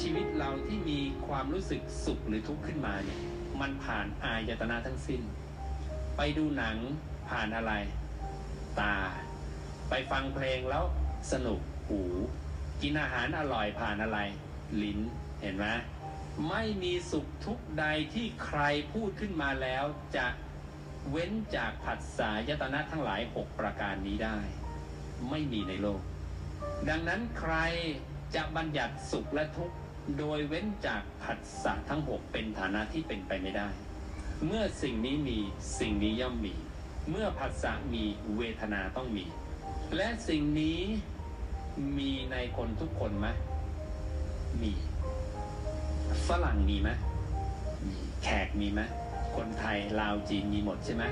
ชีวิตเราที่มีความรู้สึกสุขหรือทุกข์ขึ้นมาเนี่ย มันผ่านอายตนะทั้งสิ้น ไปดูหนังผ่านอะไร ตา ไปฟังเพลงแล้วสนุกหู กินอาหารอร่อยผ่านอะไร ลิ้นเห็นไหมไม่มีสุขทุกข์ใดที่ใครพูดขึ้นมาแล้วจะเว้นจากผัสสะยตนะทั้งหลายหกประการนี้ได้ ไม่มีในโลก ดังนั้นใครจะบัญญัติสุขและทุกข์ โดยเว้นจากผัสสะทั้งหกเป็นฐานะที่เป็นไปไม่ได้ เมื่อสิ่งนี้มีสิ่งนี้ย่อมมี เมื่อผัสสะมีเวทนาต้องมี และสิ่งนี้มีในคนทุกคนไหมมี ฝรั่งมีไหมมีแขกมีไหมคนไทยลาวจีนมีหมดใช่ไหม